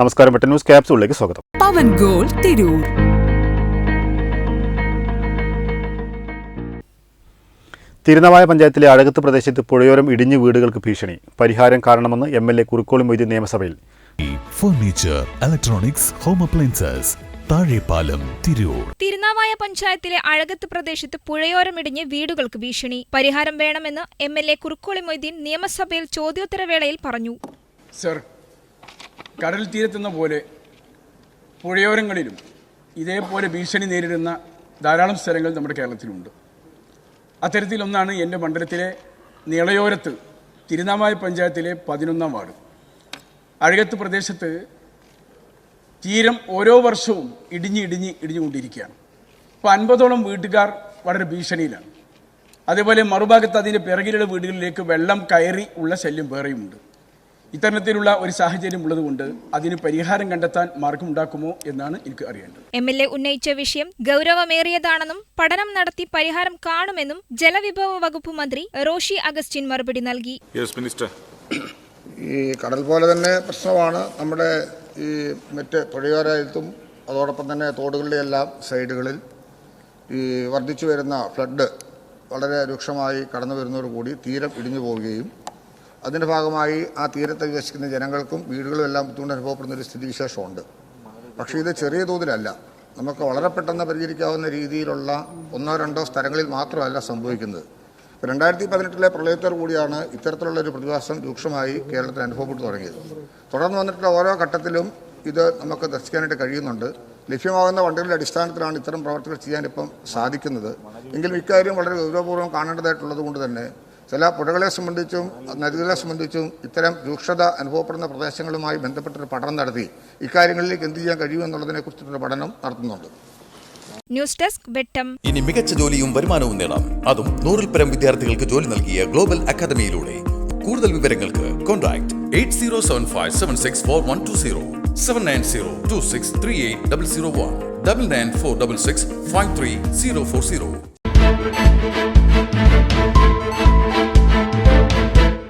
നമസ്കാരം പെട്ട ന്യൂസ് ക്യാപ്സൂളിലേക്ക് സ്വാഗതം. പവൻ ഗോൾ തിരൂർ. തിരുനവായ പഞ്ചായത്തിലെ അഴകത്ത് പ്രദേശത്ത് പുഴയോരം ഇടിഞ്ഞു വീടുകൾക്ക് ഭീഷണി. പരിഹാരം കാണണമെന്ന് M L A Kurukkoli Moideen നിയമസഭയിൽ. Furniture electronics home appliances Thazhepalam Tirur. Thirunavaya പഞ്ചായത്തിലെ അഴകത്ത് പ്രദേശത്ത് പുഴയോരമിടിഞ്ഞ് വീടുകൾക്ക് ഭീഷണി. പരിഹാരം വേണമെന്ന് M L A Kurukkoli Moideen നിയമസഭയിൽ ചോദ്യോത്തരവേളയിൽ പറഞ്ഞു. സർ കടൽ തീരത്തെന്ന പോലെ പുഴയോരങ്ങളിലും ഇതേപോലെ ഭീഷണി നേരിടുന്ന ധാരാളം സ്ഥലങ്ങൾ നമ്മുടെ കേരളത്തിലുണ്ട്. അത്തരത്തിലൊന്നാണ് എന്റെ മണ്ഡലത്തിലെ നിളയോരത്ത് തിരുനാമായ പഞ്ചായത്തിലെ പതിനൊന്നാം വാർഡ്. അഴകത്ത് പ്രദേശത്ത് തീരം ഓരോ വർഷവും ഇടിഞ്ഞ് ഇടിഞ്ഞ് ഇടിഞ്ഞുകൊണ്ടിരിക്കുകയാണ്. ഇപ്പോൾ അൻപതോളം വീട്ടുകാർ വളരെ ഭീഷണിയിലാണ്. അതേപോലെ മറുഭാഗത്ത് അതിന്റെ പിറകിലുള്ള വീടുകളിലേക്ക് വെള്ളം കയറി ഉള്ള ശല്യം വേറെയുമുണ്ട്. ഇത്തരത്തിലുള്ള ഒരു സാഹചര്യം ഉള്ളതുകൊണ്ട് അതിന് പരിഹാരം കണ്ടെത്താൻ മാർഗമുണ്ടാക്കുമോ എന്നാണ് എനിക്ക് അറിയേണ്ടത്. എം എൽ എ ഉന്നയിച്ച വിഷയം ഗൗരവമേറിയതാണെന്നും പഠനം നടത്തി പരിഹാരം കാണുമെന്നും ജലവിഭവ വകുപ്പ് മന്ത്രി റോഷി അഗസ്റ്റിൻ മറുപടി നൽകി. Yes minister. ഈ കടൽ പോലെ തന്നെ പ്രശ്നമാണ് നമ്മുടെ ഈ മറ്റ് പുഴയോരത്തും അതോടൊപ്പം തന്നെ തോടുകളുടെ എല്ലാം സൈഡുകളിൽ ഈ വർദ്ധിച്ചു വരുന്ന ഫ്ലഡ് വളരെ രൂക്ഷമായി കടന്നു വരുന്നതോടുകൂടി തീരം ഇടിഞ്ഞു പോവുകയും അതിന്റെ ഭാഗമായി ആ തീരത്തെ വിവസിക്കുന്ന ജനങ്ങൾക്കും വീടുകളും എല്ലാം ബുദ്ധിമുട്ട് അനുഭവപ്പെടുന്ന ഒരു സ്ഥിതിവിശേഷമുണ്ട്. പക്ഷേ ഇത് ചെറിയ തോതിലല്ല. നമുക്ക് വളരെ പെട്ടെന്ന് പരിഹരിക്കാവുന്ന രീതിയിലുള്ള ഒന്നോ രണ്ടോ സ്ഥലങ്ങളിൽ മാത്രമല്ല സംഭവിക്കുന്നത്. രണ്ടായിരത്തി പതിനെട്ടിലെ പ്രളയത്തോടു കൂടിയാണ് ഇത്തരത്തിലുള്ള ഒരു പ്രതിഭാസം രൂക്ഷമായി കേരളത്തിൽ അനുഭവപ്പെട്ടു തുടങ്ങിയത്. തുടർന്ന് വന്നിട്ടുള്ള ഓരോ ഘട്ടത്തിലും ഇത് നമുക്ക് ദർശിക്കാനായിട്ട് കഴിയുന്നുണ്ട്. ലഭ്യമാകുന്ന വണ്ടികളുടെ അടിസ്ഥാനത്തിലാണ് ഇത്തരം പ്രവർത്തികൾ ചെയ്യാൻ ഇപ്പം സാധിക്കുന്നത്. എങ്കിലും ഇക്കാര്യം വളരെ ഗൗരവപൂർവം കാണേണ്ടതായിട്ടുള്ളത് കൊണ്ട് തന്നെ ചില പുഴകളെ സംബന്ധിച്ചും നദികളെ സംബന്ധിച്ചും ഇത്തരം രൂക്ഷത അനുഭവപ്പെടുന്ന പ്രദേശങ്ങളുമായി ബന്ധപ്പെട്ടൊരു പഠനം നടത്തി. ഇക്കാര്യങ്ങളിലേക്ക് എന്ത് ചെയ്യാൻ കഴിയുമെന്നുള്ളതിനെ കുറിച്ചിട്ടൊരു പഠനം നടത്തുന്നുണ്ട്. News desk Vettam. ഇനി മികച്ച ജോലിയും വരുമാനവും നേടാം. അതും നൂറിൽ പരം വിദ്യാർത്ഥികൾക്ക് ജോലി നൽകിയ ഗ്ലോബൽ അക്കാദമിയിലൂടെ. കൂടുതൽ വിവരങ്ങൾക്ക് contact eight zero seven five seven six four one two zero seven nine zero two six three eight double zero one double nine four double six five three zero four zero.